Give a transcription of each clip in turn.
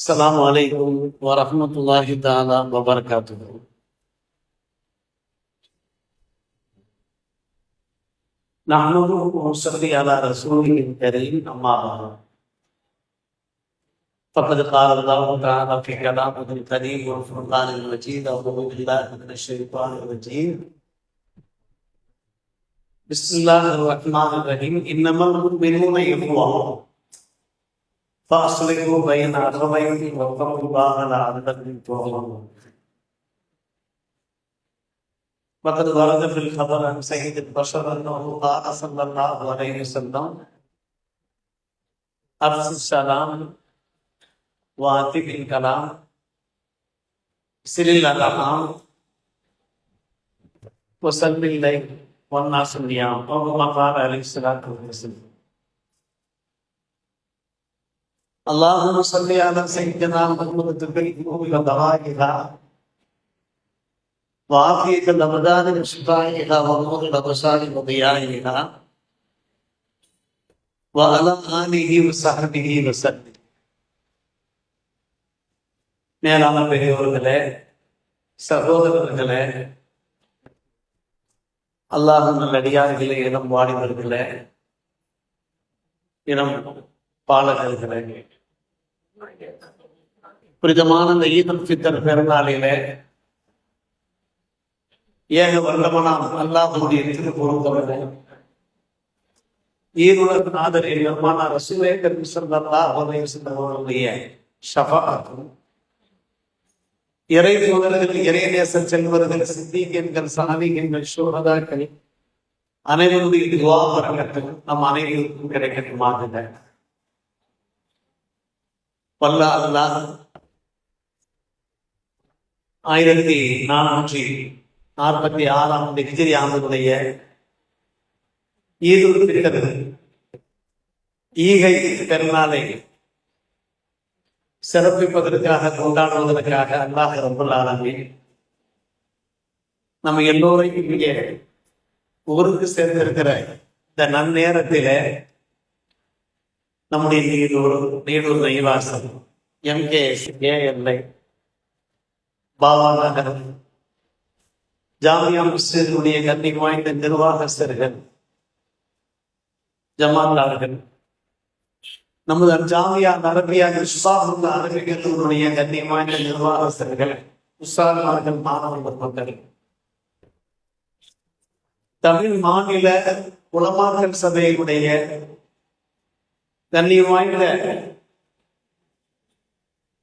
السلام عليكم ورحمة الله تعالى وبركاته. نحمده ونصلي على رسوله الكريم أما فقد قال الله تعالى في كلامه الكريم والفرقان المجيد أعوذ بالله من الشيطان الرجيم. بسم الله الرحمن الرحيم. إنما المؤمنون إخوة. فأصلحوا بين أخويكم واتقوا الله لعلكم ترحمون وقد ورد في الخبر عن سيد البشر أنه قال صلى الله عليه وسلم أفس السلام وأتق الكلام سل الأرحام وسلم الليل والناس نيام أو كما قال عليه الصلاة والسلام اللهم صل على سيدنا محمد تبيه ودوائها وعافية الأبدان وشفائها ونور الأبصار وضيائها وعلى آله وصحبه وسلم மேலான பெரியவர்களே சகோதரர்களே அல்லாஹ் நல்லடியார்களே இளம் வாலிபர்களே இளம் பாலகர்களே புரிதமான இந்த ஈதல் ஃபித்தர் பெருநாளிலே ஏக வருடமனாம் அல்லாஹுடைய திருப்பொருந்தவரே ஈருலக நாதரே நிர்மாண ரசூலே கருவி சொல்லல்லா அவரைய சென்றவர்களுடைய ஷஃபாக்கும் இறை தூதர்கள் இறை நேச செல்வர்கள் சித்திகன்கள் சாதிகன்கள் சோகதாக்கள் அனைவருடைய துவா வரங்கட்டும் நம் அனைவருக்கும் கிடைக்கட்டுமாக வல்ல ஆயிரத்தி நானூற்றி நாற்பத்தி ஆறாம் டிகிரி ஆண்டுடைய ஈதுல் ஃபித்ர் ஈகை பெருநாளை சிறப்பிப்பதற்காக கொண்டாடுவதற்காக அல்லாஹ் ரபுல் ஆலமீன் நம்ம எல்லோரையும் இங்கே ஊருக்கு சேர்ந்திருக்கிற இந்த நன்னேரத்திலே நம்முடைய நீடூர் நீடூர் நெய்வாசம் எம்கேஎஸ் ஏஎல்ஐ பாபா நகர் ஜாமியா முஸ்லிமுடைய கண்ணி வாய்ந்த நிர்வாகஸ்தர்கள் ஜமாத்தார்கள் நமது ஜாமியா அரபியா நிஷ்பாகுள்ள அரபிகளுடைய கண்ணி வாய்ந்த நிர்வாகஸ்தர்கள் உஸ்தாதுமார்கள் மாணவர்கள் மக்கள். தமிழ் மாநில உலமாக்கல் சபையினுடைய தண்ணீர் வாய்ந்த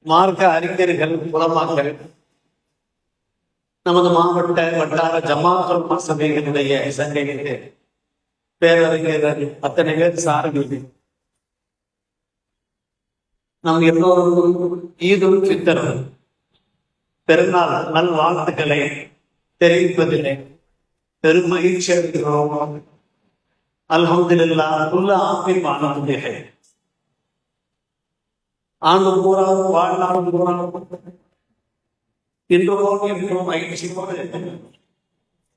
மார்க்க அறிஞர்கள் புலமாக்கள் நமது மாவட்ட வட்டார ஜமாத்துல் சபைகளுடைய சங்கைகளுக்கு பேரறிஞர்கள் அத்தனை பேர் சார்பில் நம் எல்லோருக்கும் ஈதுல் ஃபித்தர் பெருநாள் நல் வாழ்த்துக்களை தெரிவிப்பதிலே பெரும் மகிழ்ச்சி அடைகிறோம் அல்ஹம்துலில்லா உள்ள ஆப்பின் வானமுதிகை ஆண்டு பூரா வாழ்நாள் பூரா இன்றோடு மகிழ்ச்சியோடு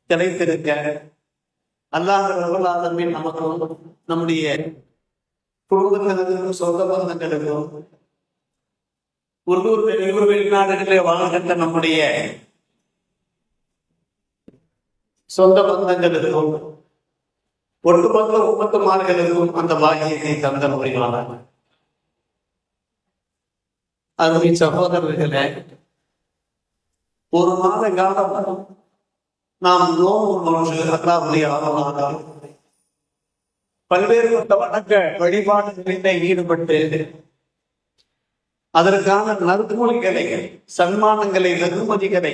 கிடைத்திருக்க அல்லாஹ் ரகுலாதமின் நமக்கும் நம்முடைய குடும்பத்தினருக்கும் சொந்த பந்தங்களுக்கும் உள்ளூர் வெளியூர் வெளிநாடுகளிலே வாழ்கின்ற நம்முடைய சொந்த பந்தங்களுக்கும் ஒட்டுமொத்த உமத்துமார்களுக்கும் அந்த பாக்கியத்தை தந்த முறையான அருமை சகோதரர்களே ஒரு மாத காலம் நாம் நோம்பு நோன்று அல்லாவுடைய ஆர்வமாக பல்வேறுபட்ட வணக்க வழிபாடுகளிலே ஈடுபட்டு அதற்கான நற்கூலிகளை சன்மானங்களை வெகுமதிகளை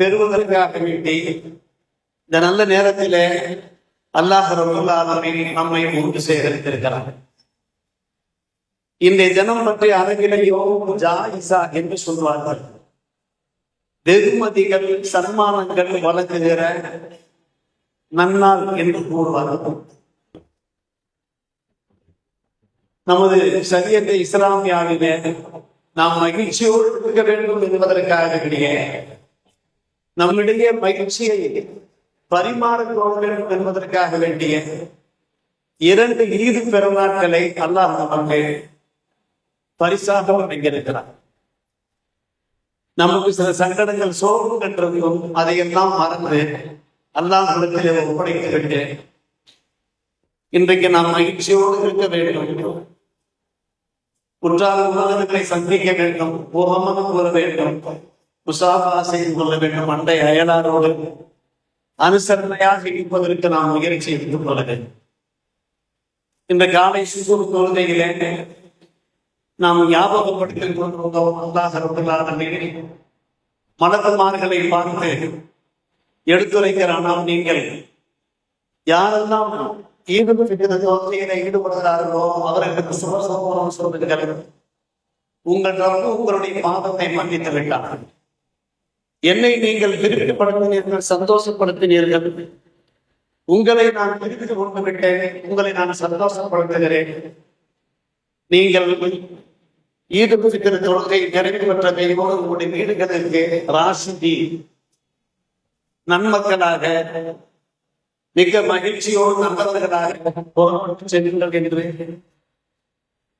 பெறுவதற்காக வேண்டி இந்த நல்ல நேரத்திலே அல்லாஹ் ரபுல்லாலமின் நம்மை ஒன்று சேகரித்திருக்கிறார் இன்றைய ஜனம் பற்றி அரங்கிலையோ ஜாயிசா என்று சொல்வார்கள். வெகுமதிகள் சன்மானங்கள் வழங்குகிற நன்னாள் என்று கூறுவார்கள். நமது சரியத்தை இஸ்லாமியாவிலே நாம் மகிழ்ச்சியோடு இருக்க வேண்டும் என்பதற்காக வேண்டிய நம்மிடையே மகிழ்ச்சியை பரிமாறிக்கொள்ள வேண்டும் என்பதற்காக வேண்டிய இரண்டு ஈது பெருநாட்களை அல்லாஹ் நமக்கு பரிசாக வழங்கியிருக்கிறார் நமக்கு சில சங்கடங்கள் சோர்வு கண்டிருக்கும் அதையெல்லாம் மறந்து அல்லாஹிடத்திலே ஒப்படைத்து விட்டு இன்றைக்கு நாம் மகிழ்ச்சியோடு இருக்க வேண்டும். உற்றார் உலகங்களை சந்திக்க வேண்டும். முகமனம் கூற வேண்டும். முசாபா செய்து கொள்ள வேண்டும். அண்டை அயலாரோடு அனுசரணையாக இருப்பதற்கு நாம் முயற்சி எடுத்துக் கொள்ள வேண்டும். இந்த காலை சுசூர் தொழுகையிலே நாம் ஞாபகப்படுத்திக் கொண்டிருந்தோம். அல்லாஹ் ரபுல்லாலமீன் மலக்குமார்களை பார்த்து எடுத்துரைக்கிறான். நாம் நீங்கள் யாரெல்லாம் ஈடுபடுகிறது ஈடுபடுகிறார்களோ அவர்களுக்கு சுபசோபனம் சொல்லுங்கள். உங்கள் ரப்பு உங்களுடைய பாதத்தை மன்னித்து விட்டார். என்னை நீங்கள் திருப்திப்படுத்தினீர்கள் சந்தோஷப்படுத்தினீர்கள். உங்களை நான் திருப்பி கொண்டு விட்டேன். உங்களை நான் சந்தோஷப்படுத்துகிறேன். நீங்கள் ஈடுபடுகிற தொழுகை நிறைவு பெற்ற கையோடு உங்களுடைய வீடுகளுக்கு ராசிதி நன்மக்களாக மிக மகிழ்ச்சியோடு நண்பர்களாக செல்லுங்கள் என்று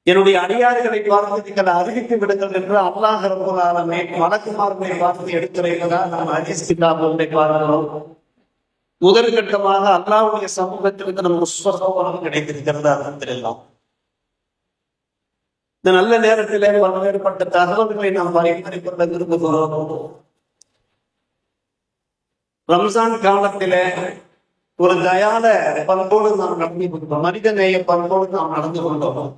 என்னுடைய அடியார்களை பார்த்து நீங்கள் அறிவித்து விடுங்கள் என்று அல்லாஹ் ரபுல்லாலமே வழக்குமார்களை பார்த்து எடுத்துரைப்பதா நாம் அரிசிதாபுரை பார்க்கிறோம். முதற்கட்டமாக அல்லாவுடைய சமூகத்திலிருந்து நமக்கு சுவசோபனம் கிடைத்திருக்கிறது அர்த்தத்திலெல்லாம் இந்த நல்ல நேரத்திலே பல்வேறுபட்ட தகவல்களை நாம் பரிமாறிக்கொள்ள விரும்புகிறோம். ரம்சான் காலத்திலே ஒரு தயால பண்போடு நாம் நடந்து கொண்டோம். மனித நேய பண்போடு நாம் நடந்து கொண்டோம்.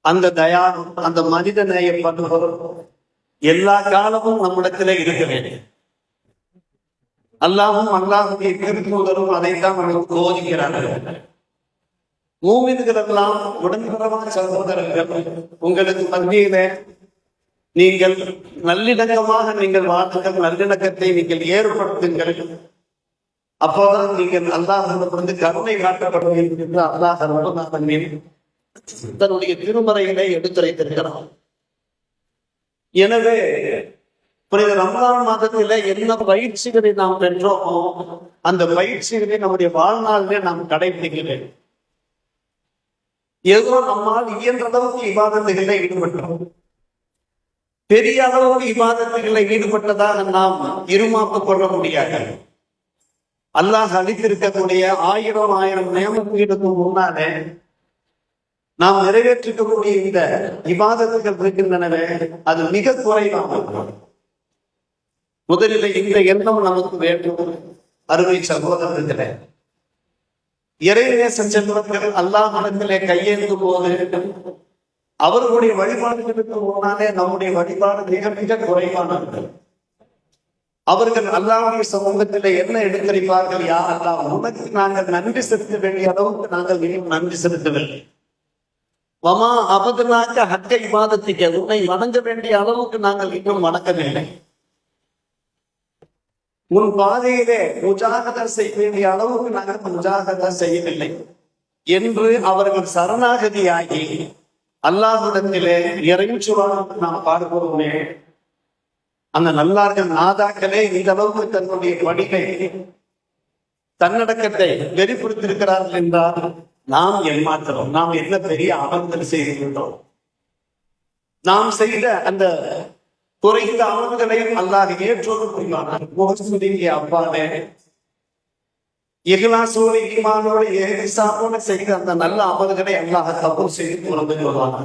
அந்த தயா அந்த மனித நேய பண்பு எல்லா காலமும் நம்மிடத்திலே இருக்க வேண்டும். அல்லாவும் அல்லாஹுடைய திருப்பூதரும் அதைத்தான் நமக்கு போதிக்கிறார்கள். மூவின்களெல்லாம் எல்லாம் சகோதரர்கள் உங்களுக்கு மத்தியில நீங்கள் நல்லிணக்கமாக நீங்கள் வாழ்த்துங்கள் நல்லிணக்கத்தை நீங்கள் ஏற்படுத்துங்கள். அப்போதான் நீங்கள் அல்லாஹிடமிருந்து கருணை காட்டப்படுவீர்கள். என்று அல்லாஹ் ரபுல்லாஹின் தன்னுடைய திருமறைகளை எடுத்துரைத்திருக்கிறார் எனவே புனித ரமலான் மாதத்தில என்ன பயிற்சிகளை நாம் பெற்றோமோ அந்த பயிற்சிகளை நம்முடைய வாழ்நாளிலே நாம் கடைபிடிக்க வேண்டும். ஏதோ நம்மால் இயன்ற அளவுக்கு விவாதத்துகளை ஈடுபட்டோம்? பெரிய அளவுக்கு விவாதத்துகளை ஈடுபட்டதாக நாம் இருமாப்பு கொள்ள முடியாது. அல்லாஹ் அளித்திருக்கக்கூடிய ஆயிரம் ஆயிரம் நியமனங்களுக்கு முன்னாலே நாம் நிறைவேற்றிக்கக்கூடிய இந்த விவாதத்துகள் இருக்கின்றனவே அது மிக குறைவாக முதலில் இந்த எண்ணம் நமக்கு வேண்டும். அருமை சகோதரர்களே இறைநேச செல்வர்கள் அல்லாஹ் மனத்திலே கையேந்தும் போது அவர்களுடைய வழிபாடுகளுக்கு முன்னாலே நம்முடைய வழிபாடு மிக மிக குறைவானவர்கள் அவர்கள் அல்லாவுடைய சமூகத்திலே என்ன எடுத்திருப்பார்கள்? யா அல்லா உனக்கு நாங்கள் நன்றி செலுத்த வேண்டிய அளவுக்கு நாங்கள் இன்னும் நன்றி செலுத்தவில்லை. வமா அபதனாக்க ஹக்கை மாதத்துக்கு உன்னை வணங்க வேண்டிய அளவுக்கு நாங்கள் இன்னும் வணக்கவில்லை உன் பாதையிலே முஜாகதா செய்ய வேண்டிய அளவுக்கு நாங்கள் முஜாகதா செய்யவில்லை என்று அவர்கள் சரணாகதியாகி அல்லாஹிடத்திலே இறைஞ்சுவான் நாம் பார்க்கிறோமே. அந்த நல்லார்கள் நாதாக்களே இந்த அளவுக்கு தன்னுடைய பணியை தன்னடக்கத்தை வெளிப்படுத்திருக்கிறார்கள் என்றால் நாம் ஏமாத்துறோம் நாம் என்ன பெரிய அமர்ந்தல் செய்திருந்தோம் நாம் செய்த அந்த குறைந்த அமல்களையும் அல்லாஹ் ஏற்றோடு புரிவாங்க அப்பாவே இகலாசோடு ஈமானோடு ஏசாமோடு செய்த அந்த நல்ல அமல்களை அல்லாஹ் தப்பு செய்து குழந்தை வருவாங்க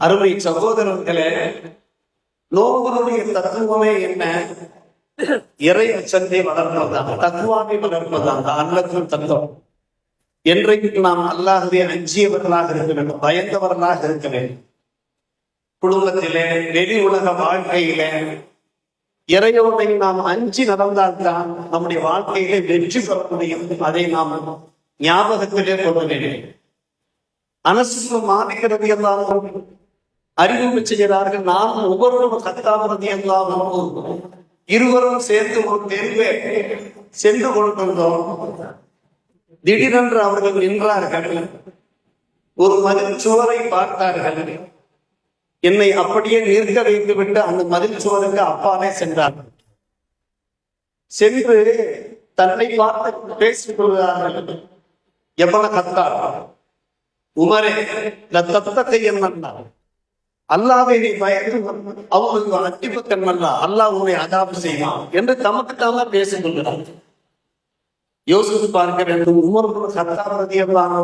அருமை சகோதரர்களே நோவனுடைய தத்துவமே என்ன? இறை அச்சத்தை வளர்ப்பதான் தத்துவாவை வளர்ப்பதான் அல்லத்தின் தத்துவம். என்றைக்கு நாம் அல்லாஹுடைய அஞ்சியவர்களாக இருக்க வேண்டும் பயந்தவர்களாக இருக்க வேண்டும். குடும்பத்திலே வெளி உலக வாழ்க்கையில. இறையோனை நாம் அஞ்சி நடந்தால்தான் நம்முடைய வாழ்க்கையில வெற்றி பெற முடியும். அதை நாம் ஞாபகத்திலே கொள்ள வேண்டும் அனசு மாநிகிறது எல்லாம் அறிவிப்பு செய்கிறார்கள். நாம் ஒவ்வொருவரும் கத்தாமரதி எல்லாம் இருவரும் சேர்ந்து ஒரு தேர்வே சென்று கொண்டிருந்தோம். திடீரென்று அவர்கள் நின்றார்கள். ஒரு மதில் சுவரை பார்த்தார்கள். என்னை அப்படியே நிற்க வைத்து விட்டு அந்த மதில் சுவருக்கு அப்பாலே சென்றார். சென்று தன்னை பார்த்து பேசிக் கொள்கிறார்கள். எவ்வளவு கத்தார் உமரே தத்தத்தை என்ன அல்லாவை நீ பயந்து அவனுக்கு அட்டிப்பு கண்மல்லா அல்லாஹ் உன்னை அதாபு செய்வான் என்று தமக்கு தாம பேசிக் கொள்கிறார். யோசித்து பார்க்க வேண்டும் உமர் சத்தாபதியான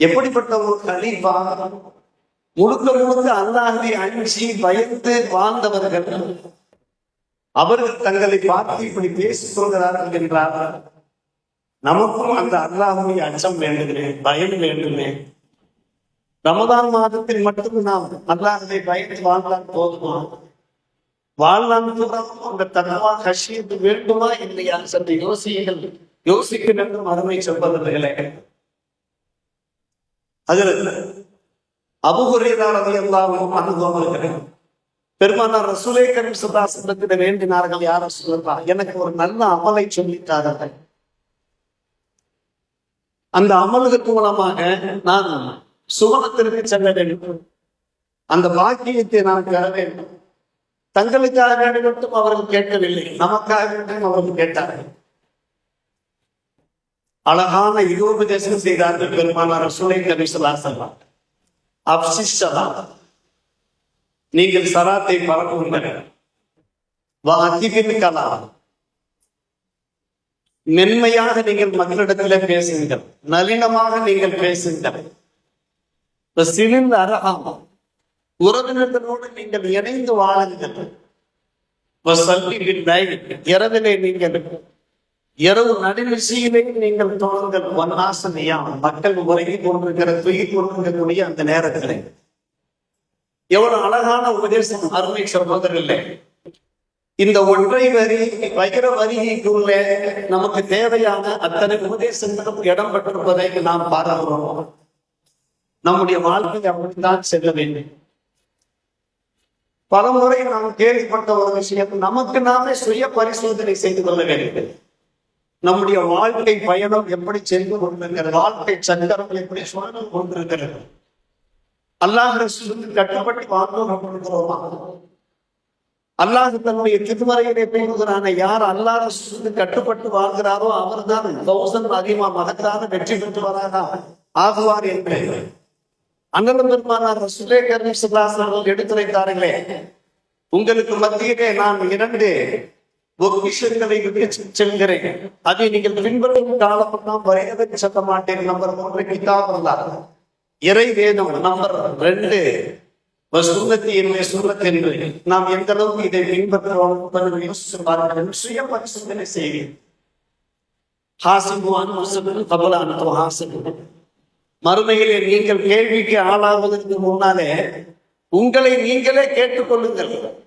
எப்படிப்பட்ட ஒரு கலீஃபா முழுக்க முழுக்க அல்லாஹை அஞ்சி பயந்து வாழ்ந்தவர்கள். அவர்கள் தங்களை பார்த்து இப்படி பேசிக் கொள்கிறார்கள் என்றார் நமக்கும் அந்த அல்லாஹுடைய அச்சம் வேண்டுமே பயம் வேண்டுமே. ரமதான் மாதத்தில் மட்டும் நாம் அல்லாஹை பயந்து வாழ்ந்தால் போதுமா? வாழ்நாள் அந்த தகவா ஹஷீது வேண்டுமா இல்லையா சற்று யோசிகள் யோசிக்கின்ற வேண்டும் அருமை சொல்வதில்லை அதில் அபுகுறையாளர்கள் எல்லாரும் அனுபவம் பெருமானார் ரசூலே கரீம் சுதாசனத்திட வேண்டினார்கள் யார சொல்லா எனக்கு ஒரு நல்ல அமலை சொல்லித்தார்கள். அந்த அமலுக்கு மூலமாக நான் சுவனத்திற்கு செல்ல வேண்டும். அந்த பாக்கியத்தை நான் பெற வேண்டும். தங்களுக்காக வேண்டும் மட்டும் அவர்கள் கேட்கவில்லை நமக்காக வேண்டும் அவர்கள் கேட்டார்கள். அழகான யுகோபதேசம் செய்தார்கள் பெருமானார் ரசூலை சுதாசன் அப்சிஷலா நீங்கள் சராத்தை பறக்குங்கள் வாத்திபின் மென்மையாக நீங்கள் மக்களிடத்தில் பேசுங்கள். நளினமாக நீங்கள் பேசுங்கள். சிலிந்த அரகம் உறவினர்களோடு நீங்கள் இணைந்து வாழுங்கள். இரவிலே நீங்கள் இரவு நடுநிசையிலே நீங்கள் தோணுங்கள் வன்னாசனையா மக்கள் உறங்கி கொண்டிருக்கிற துயில் கொண்டிருக்கக்கூடிய அந்த நேரத்தில். எவ்வளவு அழகான உபதேசம் அருமை இல்லை இந்த ஒற்றை வரி வைர வரிக்குள்ளே நமக்கு தேவையான அத்தனை உபதேசங்களும் இடம் பெற்றிருப்பதை நாம் பார்க்கிறோம். நம்முடைய வாழ்க்கை அப்படித்தான் செல்ல வேண்டும். பலமுறை நாம் கேள்விப்பட்ட ஒரு விஷயம் நமக்கு நாமே சுய பரிசோதனை செய்து கொள்ள வேண்டும். நம்முடைய வாழ்க்கை பயணம் எப்படி சென்று கொண்டிருக்கிறது? வாழ்க்கை சக்கரம் எப்படி சுழந்து கொண்டிருக்கிறது? அல்லாஹ் கட்டுப்பட்டு வாழ்ந்தோம் கொண்டிருக்கிறோமா அல்லாஹ் தன்னுடைய திருமறையிலே பேசுகிறான யார் அல்லாஹ் ரசூலுக்கு கட்டுப்பட்டு வாழ்கிறாரோ அவர்தான் கௌசன் அதிகமா மகத்தான வெற்றி பெற்றவராக ஆகுவார் என்று. அண்ணன் பெருமானார் ரசூலே கரீம் எடுத்துரைத்தார்களே உங்களுக்கு மத்தியிலே நான் இரண்டு பொக்கிஷங்களை விட்டு செல்கிறேன். அதை நீங்கள் பின்பற்றும் காலமெல்லாம் வரையவே செல்ல மாட்டேன். நம்பர் மூன்று கிதாப் இறை வேதம் நம்பர் ரெண்டு. சுண்ணத்தி என்னுடைய சுண்ணத் என்று. நாம் எந்த அளவுக்கு இதை பின்பற்றுவோம் கொஞ்சம் யோசிச்சு பாருங்கள். சுய பரிசோதனை செய்வேன். ஹாசிபுவான் கபலான் ஹாசிபு மறுமையிலே நீங்கள் கேள்விக்கு ஆளாவதற்கு முன்னாலே உங்களை நீங்களே கேட்டுக்கொள்ளுங்கள்.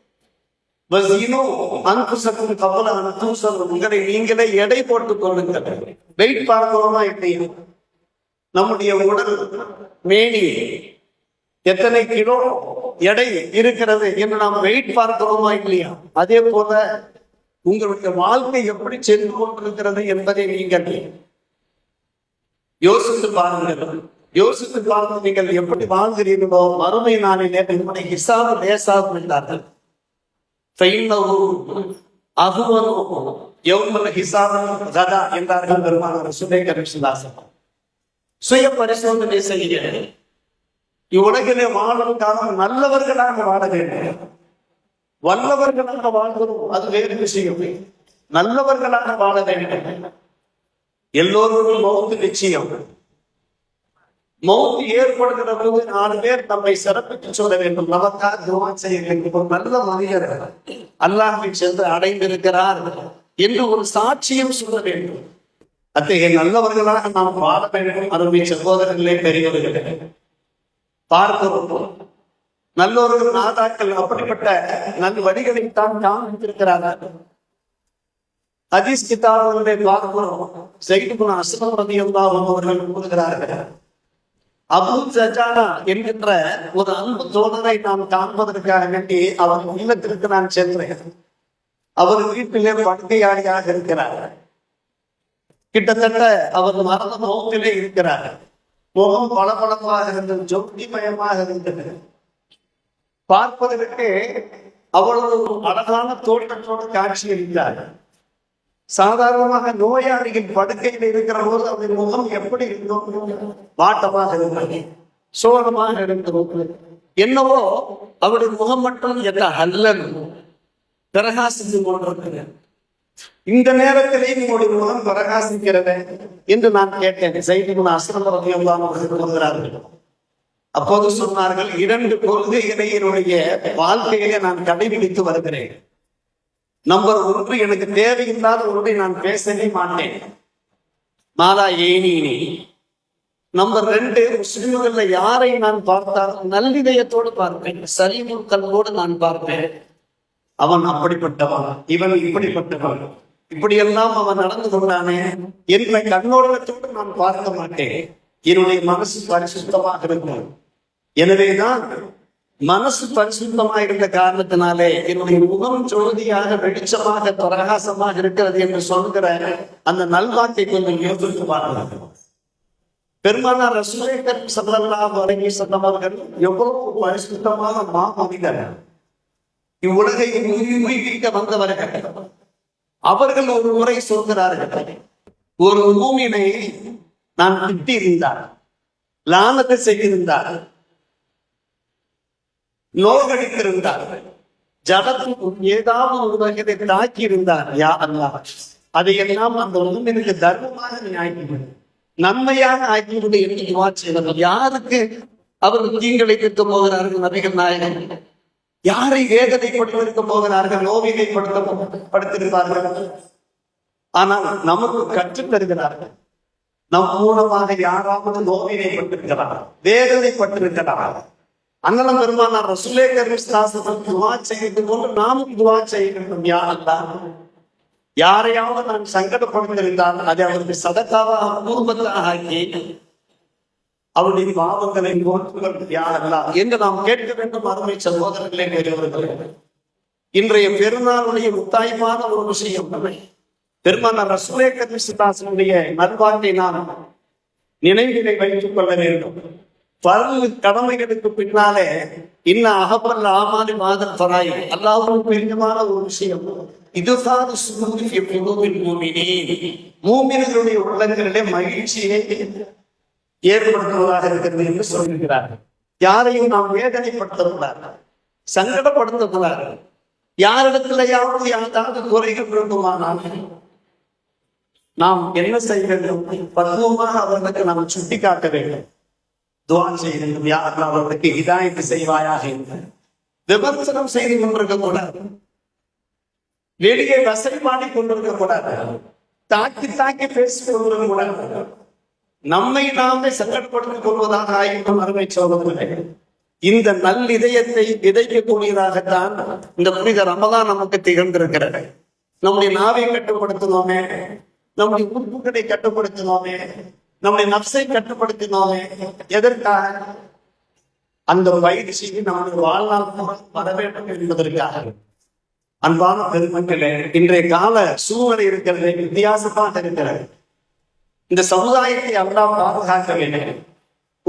உங்களை நீங்களே எடை போட்டுக் கொள்ளுங்கள். வெயிட் பார்க்கிறோமா இல்லையா? நம்முடைய உடல் மேனி எத்தனை கிலோ எடை இருக்கிறது என்று நாம் வெயிட் பார்க்கிறோமா இல்லையா? அதே போல உங்களுடைய வாழ்க்கை எப்படி சென்று கொண்டிருக்கிறது என்பதை நீங்கள் யோசித்து பாருங்கள். யோசித்து பாருங்கள் நீங்கள் எப்படி வாழ்கிறீர்களோ மறுமை நாளிலே உங்களுடைய ஹிசாபு லேசாக இருந்தார்கள் அகுவனும் எவ்வளவு ஹிசாபம் கதா என்றார்கள் பெருமான சுதை கரிசுதாசன் சுய பரிசோதனை செய்கிறேன் இவ்வுலகிலே வாழும் காலம் நல்லவர்களாக வாழ வேண்டும் வல்லவர்களாக வாழ்கிறோம் அது வேறு விஷயம் நல்லவர்களாக வாழ வேண்டும் எல்லோருக்கும் மௌத்து நிச்சயம் மௌத்து ஏற்படுகிற போது நாலு பேர் நம்மை சிறப்பித்து சொல்ல வேண்டும். நமக்காக துவா செய்ய வேண்டும். ஒரு நல்ல மனிதர் அல்லாஹை சென்று அடைந்திருக்கிறார் என்று ஒரு சாட்சியம் சொல்ல வேண்டும். அத்தகைய நல்லவர்களாக நாம் வாழ வேண்டும். அருமை சகோதரர்களே பெரியவர்களே. பார்க்கிறோம். நல்லோர்கள் நாதாக்கள் அப்படிப்பட்ட நல் வழிகளைத்தான் காண்பித்திருக்கிறார்கள். ஹதீஸ் கிதாபுகளை பார்க்கிறோம். செய்து அஸ்லம் ரதியல்லாஹும் அவர்கள் கூறுகிறார்கள் அபுல் சஜானா என்கின்ற ஒரு அன்பு தோழரை நாம் காண்பதற்காக வேண்டி அவர் உள்ளத்திற்கு நான் சென்றேன். அவர் வீட்டிலே படுக்கையாளியாக இருக்கிறார். கிட்டத்தட்ட அவர் மரண நோக்கிலே இருக்கிறார். முகம் பளபளப்பாக இருந்தது ஜோதிமயமாக இருந்தது. பார்ப்பதற்கு அவ்வளவு அழகான தோட்டத்தோடு காட்சி அளித்தார் சாதாரணமாக நோயாளிகள் படுக்கையில் இருக்கிற போது அவருடைய முகம் எப்படி இருந்தோம் வாட்டமாக இருக்கும் சோகமாக இருந்தது. என்னவோ அவருடைய முகம் மட்டும் எந்த பிரகாசித்து கொண்டிருக்கிறேன் இந்த நேரத்திலே உங்களுடைய முகம் பிரகாசிக்கிறது என்று நான் கேட்டேன். சைதிகுண அஸ்ரமரதியெல்லாம் அப்போது சொன்னார்கள் இரண்டு கொள்கைகளை என்னுடைய வாழ்க்கையிலே நான் கடைபிடித்து வருகிறேன். நம்பர் ஒன்று எனக்கு தேவையில்லாத ஒன்றை நான் பேசவே மாட்டேன். மாதா ஏனி நம்பர் ரெண்டு முஸ்லிம்கள்ல யாரை நான் பார்த்தாலும் நல்லிதயத்தோடு பார்ப்பேன் சரிமுள் கல்வோடு நான் பார்ப்பேன். அவன் அப்படிப்பட்டவன் இவன் இப்படிப்பட்டவன். இப்படியெல்லாம் அவன் நடந்து கொண்டானே என்னை கண்ணோடத்தோடு நான் பார்க்க மாட்டேன். என்னுடைய மனசு பரிசுத்தமாக இருக்கும். எனவேதான் மனசு பரிசுத்தமா இருந்த காரணத்தினாலே என்னுடைய முகம் ஜோதியாக வெளிச்சமாக பிரகாசமாக இருக்கிறது என்று சொல்கிற அந்த நல்வாக்கை கொஞ்சம் யோசித்து பார்க்கலாம். பெருமானார் ரசூலேக்கர் சல்லல்லாஹு அலைஹி சொன்னவர்கள் எவ்வளவு பரிசுத்தமான மாமனிதர் இவ்வுலகை உயிர்ப்பிக்க வந்தவர்கள். அவர்கள் ஒரு முறை சொல்கிறார்கள் ஒரு மூமினை நான் திட்டி இருந்தார் லானத்தை செய்திருந்தார். நோகடித்திருந்தார் ஜடத்துக்கு ஏதாவது ஒரு வகையை தாக்கி இருந்தார் யா அல்லா அதையெல்லாம் அந்த மூமினுக்கு தர்மமாக நீ நன்மையாக ஆக்கிவிடு என்று துவா செய்தவர் யாருக்கு அவர் தீங்களை தீர்க்க போகிறார்கள் நபிகள் நாயகன் யாரை வேதனைப்படுத்திருக்க போகிறார்கள் நோவினைப்படுத்த படுத்திருப்பார்கள் ஆனால் நமக்கு கற்றுத் தருகிறார்கள் நம் மூலமாக யாராவது நோவினைப்பட்டிருக்கிறார் வேதனைப்பட்டிருக்கிறார் அண்ணலம் பெருமானார் ரசுலே கரிஸ்தாசனம் துவா செய்து கொண்டு நாமும் துவா செய்ய வேண்டும் யாரெல்லாம் யாரையாவது நான் சங்கடப்படுத்திருந்தால் அதை அவருக்கு சதக்காவாக பூர்வத்தாக ஆக்கி அவருடைய பாவங்களை போற்றுகள் யாரெல்லாம் என்று நாம் கேட்க வேண்டும் அருமை சகோதரர்களே பெரியவர்களே. இன்றைய பெருநாளுடைய முத்தாய்மான ஒரு விஷயம். பெருமானார் ரசுலே கரிஸ்தாசனுடைய நல்வாழ்வை நாம் நினைவிலை வைத்துக் கொள்ள வேண்டும். பரவு கடமைகளுக்கு பின்னாலே இன்னும் அகப்பல் ஆமாலி மாதல் பராய். அல்லாவும் பெரியமான ஒரு விஷயம். இதுதான் மூமினர்களுடைய உள்ளங்களிலே மகிழ்ச்சியை ஏற்படுத்துவதாக இருக்கிறது என்று சொல்கிறார்கள். யாரையும் நாம் வேதனைப்படுத்தக்கூடாது சங்கடப்படுத்தக்கூடாது. யாரிடத்திலேயாவது யாராவது குறைகள் இருக்குமானால் நாம் என்ன செய்ய வேண்டும்? பக்குவமாக அவர்களுக்கு நாம் சுட்டி காட்ட வேண்டும். துவா செய்திருக்கும் வேண்டும் அவர்களுக்கு இதாயத்து செய்வாயாக என்று விமர்சனம் செய்து கொண்டிருக்க கூடாது வெளியே வசைப்பாடி கொண்டிருக்க கூடாது தாக்கி தாக்கி பேசிக் கொண்டிருக்க கூடாது நம்மை நாமே சங்கடப்படுத்திக் கொள்வதாக ஆயிரம் அருமை சோதனை இந்த நல் இதயத்தை விதைக்கக்கூடியதாகத்தான் இந்த புனித ரமதான் நமக்கு திகழ்ந்திருக்கிறது. நம்முடைய நாவை கட்டுப்படுத்தினோமே. நம்முடைய உறுப்புகளை கட்டுப்படுத்தினோமே. நம்முடைய நப்சை கட்டுப்படுத்தினோமே எதற்காக? அந்த பயிற்சிக்கு நம்முடைய வாழ்நாள் பூரா வர வேண்டும் என்பதற்காக. அன்பான பெருமக்களே இன்றைய கால சூழ்நிலை இருக்கிறது வித்தியாசமாக இருக்கிறது. இந்த சமுதாயத்தை அல்லாஹ் பாதுகாக்க வேண்டும்.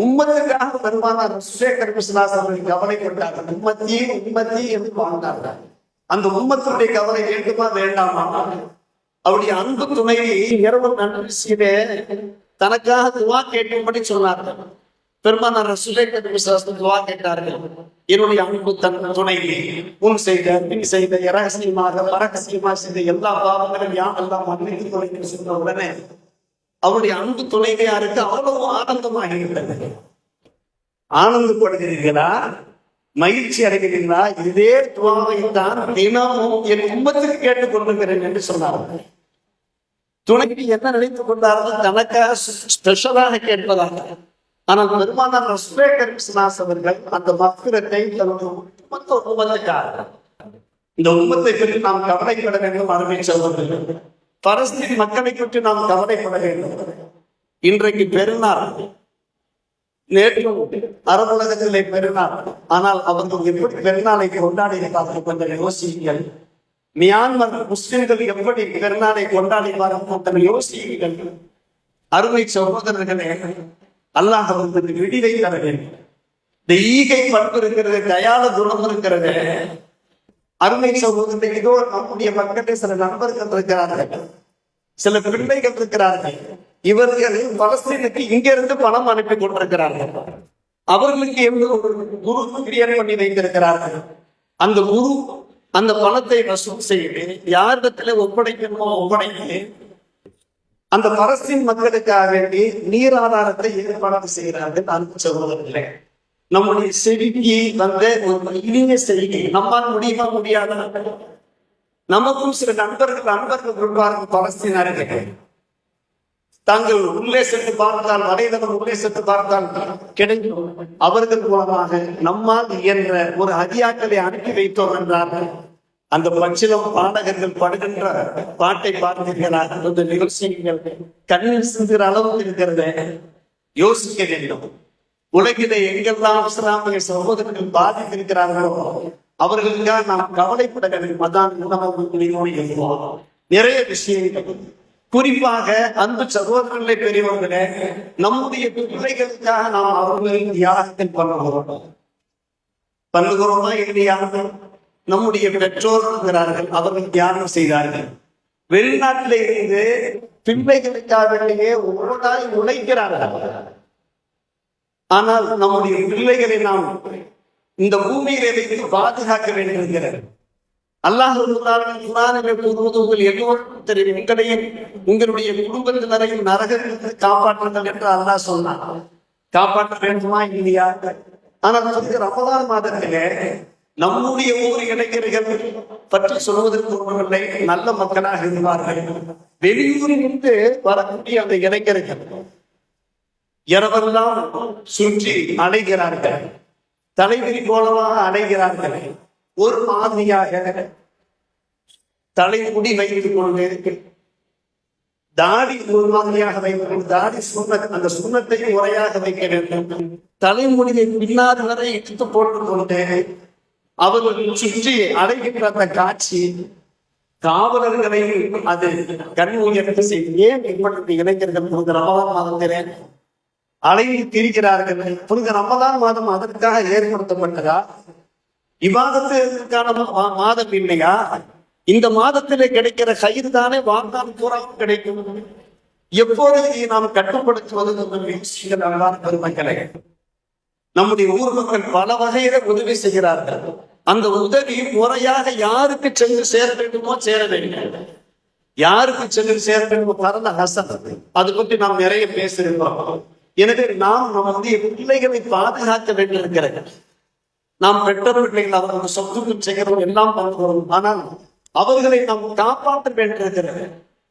உம்மத்துக்காக பெருமானார் சுசேகர் கிருஷ்ணாஸ் அவர்கள் கவலை கொண்டார்கள். உம்மத்தி உம்மத்தி என்று வாழ்ந்தார்கள். அந்த உம்மத்துடைய கவலை வேண்டுமா வேண்டாமா? அவருடைய அன்பு துணையை இரவு நன்றி தனக்காக துவா கேட்கும்படி சொன்னார்கள். பெருமானார் சுலேகர் துவா கேட்டார்கள். என்னுடைய அன்பு தன் துணை முன் செய்த பின் செய்த இரகசியமாக பரகசியமாக செய்த எல்லா பாவங்களும் யாரெல்லாம் மன்னித்து கொள்ளுங்கள் சொன்ன உடனே அவருடைய அன்பு துணைவியாருக்கு அவ்வளவு ஆனந்தமாக இருக்கிறது ஆனந்தப்படுகிறீர்களா? மகிழ்ச்சி அடைகிறீர்களா? இதே துவாவை தான் தினமும் என் கும்பத்துக்கு கேட்டுக் கொண்டிருக்கிறேன் என்று சொன்னார்கள். துணைக்கு என்ன நினைத்துக் கொண்டார்கள் தனக்காக ஸ்பெஷலாக கேட்பதாக. ஆனால் பெருமானார் ரஸ்பேக்கர் கிருஷ்ணாஸ் அவர்கள் அந்த மக்கிரத்தை தன்னுடைய ஒட்டுமொத்த இந்த உமத்தை பற்றி நாம் கவலைப்பட வேண்டும் அருமை சகோதரர்கள். பரஸ்தீன் மக்களை பற்றி நாம் கவலைப்பட வேண்டும். இன்றைக்கு பெருநாள். நேற்று அரபுலகத்திலே பெருநாள். ஆனால் அவர்கள் எப்படி பெருநாளை கொண்டாடி பார்த்து கொஞ்சம் யோசியுங்கள். மியான்மர் முஸ்லிம்கள் எப்படி பெருநாளை கொண்டாடி கொஞ்சம் யோசியுங்கள். அருமை சகோதரர்களே அல்லாஹ் வந்து விடிவை தர வேண்டும். இந்த ஈகை பண்பு இருக்கிறது தயால குணம் இருக்கிறது. அருமை சகோதரர்கள் இதோ நம்முடைய மக்களே சில நண்பர்கள் இருக்கிறார்கள். சில பிள்ளைகள் இருக்கிறார்கள். இவர்கள் பலஸ்தீனுக்கு இங்கிருந்து பணம் அனுப்பி கொண்டிருக்கிறார்கள். அவர்களுக்கு எந்த ஒரு குரு கிரியேட் பண்ணி வைத்திருக்கிறார்கள். அந்த குரு அந்த பணத்தை வசூல் செய்து யாரிடத்துல ஒப்படைக்கணுமோ ஒப்படைத்து அந்த பரஸ்தீன் மக்களுக்காக வேண்டி நீர் ஆதாரத்தை ஏற்பாடு செய்கிறார்கள் அன்பு சகோதரர்களே. நம்முடைய செவிக்கு வந்த ஒரு இனிய செய்தி நம்மால் முடியுமா முடியாத? நமக்கும் சில நண்பர்கள் நண்பர்கள் இருப்பார்கள் பலஸ்தீனர்கள் தாங்கள் உள்ளே சென்று பார்த்தால் வலைதளம் உள்ளே சென்று பார்த்தால் கிடைக்கும். அவர்கள் மூலமாக நம்மால் என்ற ஒரு அதியாக்களை அனுப்பி வைத்தோம் என்றார்கள். அந்த பச்சிலம் பாடகர்கள் படுகின்ற பாட்டை பார்த்தீர்களா அந்த நிகழ்ச்சிகள் கண்ணில் சிந்துகிற அளவுக்கு இருக்கிறத. யோசிக்க வேண்டும். உலகிலே எங்கெல்லாம் இஸ்லாமிய சகோதரர்கள் பாதித்திருக்கிறார்களோ அவர்களுக்காக நாம் கவலைப்பட வேண்டும். அதான் உணவு இருக்கிறோம் நிறைய விஷயங்கள். குறிப்பாக அன்பு சகோதரர்களே பெரியவர்களே நம்முடைய பிள்ளைகளுக்காக நாம் அவர்களின் தியாகத்தில் பண்ணுகிறோம். பண்ணுகிறோமா இல்லையா? நம்முடைய பெற்றோர் இருக்கிறார்கள் அவர்கள் தியானம் செய்தார்கள். வெளிநாட்டில இருந்து பிள்ளைகளுக்காகவே ஓடாய் உழைக்கிறார்கள் ஆனால் நம்முடைய பிள்ளைகளை நாம் இந்த பூமியிலே வைத்து பாதுகாக்க வேண்டியிருக்கிறது அல்லாஹ் குரானிலே எல்லோருக்கும் தெரியும். உங்களையும் உங்களுடைய குடும்பத்தினரையும் நரகத்திலிருந்து காப்பாற்றுங்கள் என்று அல்லாஹ் சொன்னான். காப்பாற்ற வேண்டுமா இல்லையா? ஆனால் ரமதான் மாதத்திலே நம்முடைய ஊர் இளைஞர்கள் பற்றி சொல்வதற்கு ஒன்றுமில்லை. நல்ல மக்களாக இருந்தார்கள். வெளியூரிலிருந்து வரக்கூடிய அந்த இளைஞர்கள் இரவெல்லாம் சுற்றி அலைகிறார்கள் தலைவிரி போலவாக அலைகிறார்கள் ஒரு மாதிரியாக தலைமுடி வைத்துக் கொண்டு தாடி ஒரு மாதிரியாக வைத்துக் கொண்டு தாடி சுண்ண அந்த சுண்ணத்தை முறையாக வைக்க வேண்டும். தலைமுடியை பின்னாடி வரை இழுத்து போட்டுக் கொண்டு அவர்கள் சுற்றி அடைகின்ற அந்த காட்சி. காவலர்களை அது கண் உயர்த்து செய்து ஏன் இப்படி இளைஞர்கள் புனித ரமதான் மாதத்திலே அலையை திரிகிறார்கள்? புனித ரமதான் மாதம் அதற்காக ஏற்படுத்தப்பட்டதா? விவாதத்திற்கான மாதம் இல்லையா? இந்த மாதத்திலே கிடைக்கிற கயிறு தானே வாழ்நாள் பூராவும் கிடைக்கும். எப்போது நாம் கட்டுப்படுத்துவது என்ற விஷயங்கள் நம்முடைய ஊர் மக்கள் பல வகையில உதவி செய்கிறார்கள். அந்த உதவி முறையாக யாருக்கு சென்று சேர வேண்டுமோ சேர வேண்டும். யாருக்கு சென்று சேர வேண்டுமோ பரந்த ஹசன். அது பற்றி நாம் நிறைய பேசியிருக்கிறோம் எனவே நாம் நம்முடைய பிள்ளைகளை பாதுகாக்க வேண்டியிருக்கிறது. நாம் பெற்ற பிள்ளைகள் அவர்கள் சொத்துக்கும் செய்கிறோம் எல்லாம் பண்ணுகிறோம் ஆனால் அவர்களை நாம் காப்பாற்ற வேண்டியிருக்கிறது.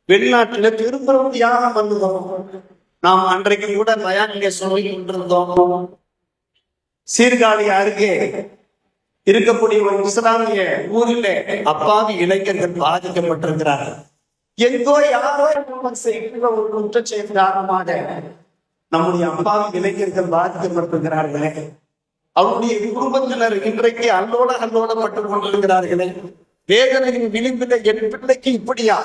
வெளிநாட்டில பெரும்பெரும் தியாகம் பண்ணுகிறோம். நாம் அன்றைக்கு கூட பயானிலே சொல்லி கொண்டிருந்தோம். சீர்காழி அருகே இருக்கக்கூடிய ஒரு இஸ்லாமிய ஊரில் அப்பாவி இளைஞர்கள் பாதிக்கப்பட்டிருக்கிறார்கள். எங்கோ யாரோ செய்கிற ஒரு குற்றச்செயல் காரணமாக நம்முடைய அப்பாவி இளைஞர்கள் பாதிக்கப்பட்டிருக்கிறார்களே. அவருடைய குடும்பத்தினர் இன்றைக்கு அல்லோட அல்லோடப்பட்டுக் கொண்டிருக்கிறார்களே. வேதனையின் விளிம்பில என் பிள்ளைக்கு இப்படியா?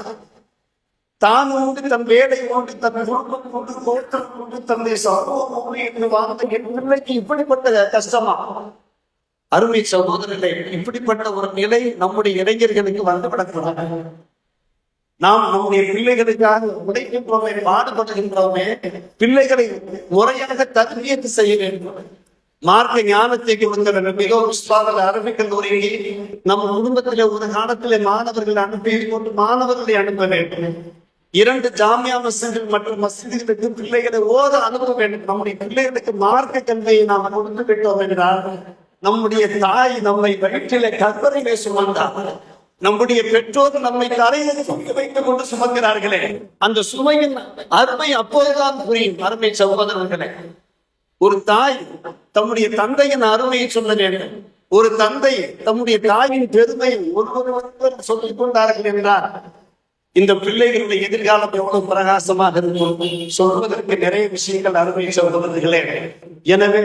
தான் உண்டு தன் வேலை உண்டு தன் குடும்பம் உண்டு கோட்டம் உண்டு தன்னுடைய சமூகம் உண்டு என்று வாழ்ந்த என் இப்படிப்பட்ட கஷ்டமா? அருமை சகோதரர்களே இப்படிப்பட்ட ஒரு நிலை நம்முடைய இளைஞர்களுக்கு வந்துவிடக்கூடாது. நாம் நம்முடைய பிள்ளைகளுக்காக உடைக்கின்றோமே பாடுபடுகின்றோமே பிள்ளைகளை முறையாக தகுதியத்து செய்ய வேண்டும். மார்க்க ஞானத்தை கொடுக்க மிகவும் சுவாதல அரபிக் கல்லூரியில் நம் குடும்பத்திலே ஒரு காலத்திலே மாணவர்கள் அனுப்பி கொண்டு மாணவர்களை அனுப்ப வேண்டும். இரண்டு ஜாமியா மசிதிகள் மற்றும் மசிதிகளுக்கு பிள்ளைகளை ஓத அனுப்ப வேண்டும். நம்முடைய பிள்ளைகளுக்கு மார்க்க கல்வியை நாம் கொடுத்து விட்டோம் என்றால் நம்முடைய தாய் நம்மை வயிற்றிலே கற்பனையிலே சுமந்தார் நம்முடைய பெற்றோர் நம்மை தரையில் சுமக்க வைத்துக் கொண்டு சுமக்கிறார்களே அந்த சுமையின் அருமை அப்போதுதான் புரியும். அருமை சகோதரர்களே ஒரு தாய் தம்முடைய தந்தையின் அருமையை சொல்ல வேண்டும். ஒரு தந்தை தம்முடைய தாயின் பெருமை ஒருவர் ஒருவர் சொல்லிக் கொண்டார்கள் என்றார் இந்த பிள்ளைகளுடைய எதிர்காலம் எவ்வளவு பிரகாசமாக இருக்கும்? சொல்வதற்கு நிறைய விஷயங்கள் அருமை சகோதரர்களே. எனவே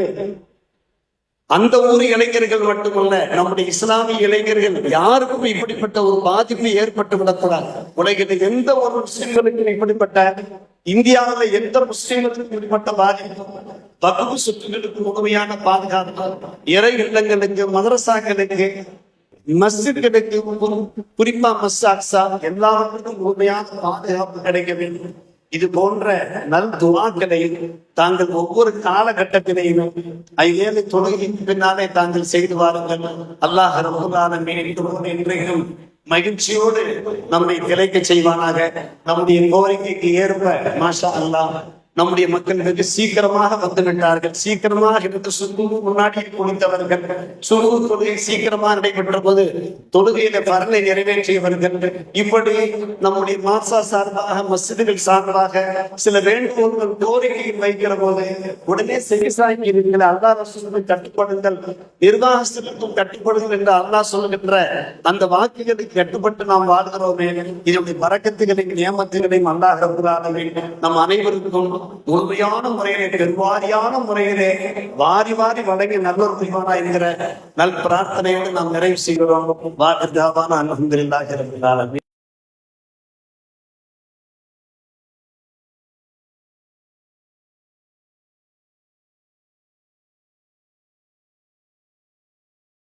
அந்த ஊர் இளைஞர்கள் மட்டுமல்ல நம்முடைய இஸ்லாமிய இளைஞர்கள் யாருக்கும் இப்படிப்பட்ட ஒரு பாதிப்பு ஏற்பட்டு விடக்கூடாது. உலகில் எந்த ஒரு முஸ்லிம்களுக்கும் இப்படிப்பட்ட இந்தியாவில் எந்த முஸ்லிம்களுக்கும் இப்படிப்பட்ட பாதிப்பு? வகுப்பு சுற்றுகளுக்கு முழுமையான பாதுகாப்பு இறை இல்லங்களுக்கு மதரசாக்களுக்கு மஸ்ஜித்களுக்கு குறிப்பா மஸ் அக்ஸா எல்லாவற்றுக்கும் உண்மையான பாதுகாப்பு கிடைக்க வேண்டும். இது போன்ற நல் துவாக்களையும் தாங்கள் ஒவ்வொரு காலகட்டத்திலையும் ஐயேழு தொழுகைக்கு பின்னாலே தாங்கள் செய்து வாருங்கள். அல்லாஹ் ரகுலான மீண்டும் என்றையும் மகிழ்ச்சியோடு நம்மை கிடைக்க செய்வானாக. நம்முடைய கோரிக்கைக்கு ஏற்ப மாஷா அல்லாஹ் நம்முடைய மக்கள் வெகு சீக்கிரமாக வந்து விட்டார்கள் சீக்கிரமாக இருந்து சுருக்கு முன்னாடியே குளித்தவர்கள் சுருக்கு தொழுகை சீக்கிரமாக நடைபெற்ற போது தொழுகையில பரலை நிறைவேற்றியவர்கள். இப்படி நம்முடைய மாசா சார்பாக மசிதிகள் சார்பாக சில வேண்டுகோள்கள் கோரிக்கைகள் வைக்கிற போது உடனே செவிசாய்க்கிறீர்கள் அல்லா ரசூலுக்கு கட்டுப்படுங்கள். நிர்வாகத்திற்கும் கட்டுப்படுங்கள் என்று அல்லாஹ் சொல்லுகின்ற அந்த வாக்குகளுக்கு கட்டுப்பட்டு நாம் வாழ்கிறோமே. இதனுடைய பறக்கத்துகளையும் நியமத்துகளையும் அல்லாஹ் நம் அனைவருக்கும் முழுமையான முறையிலே பெருவாரியான முறையிலே வாரி வாரி வழங்கி நல்ல புரிவானா என்கிற நல் பிரார்த்தனையோடு நாம் நிறைவு செய்கிறோம். வாக்கு தாவான அலமதுல்லாஹி ரபில் ஆலமீன்.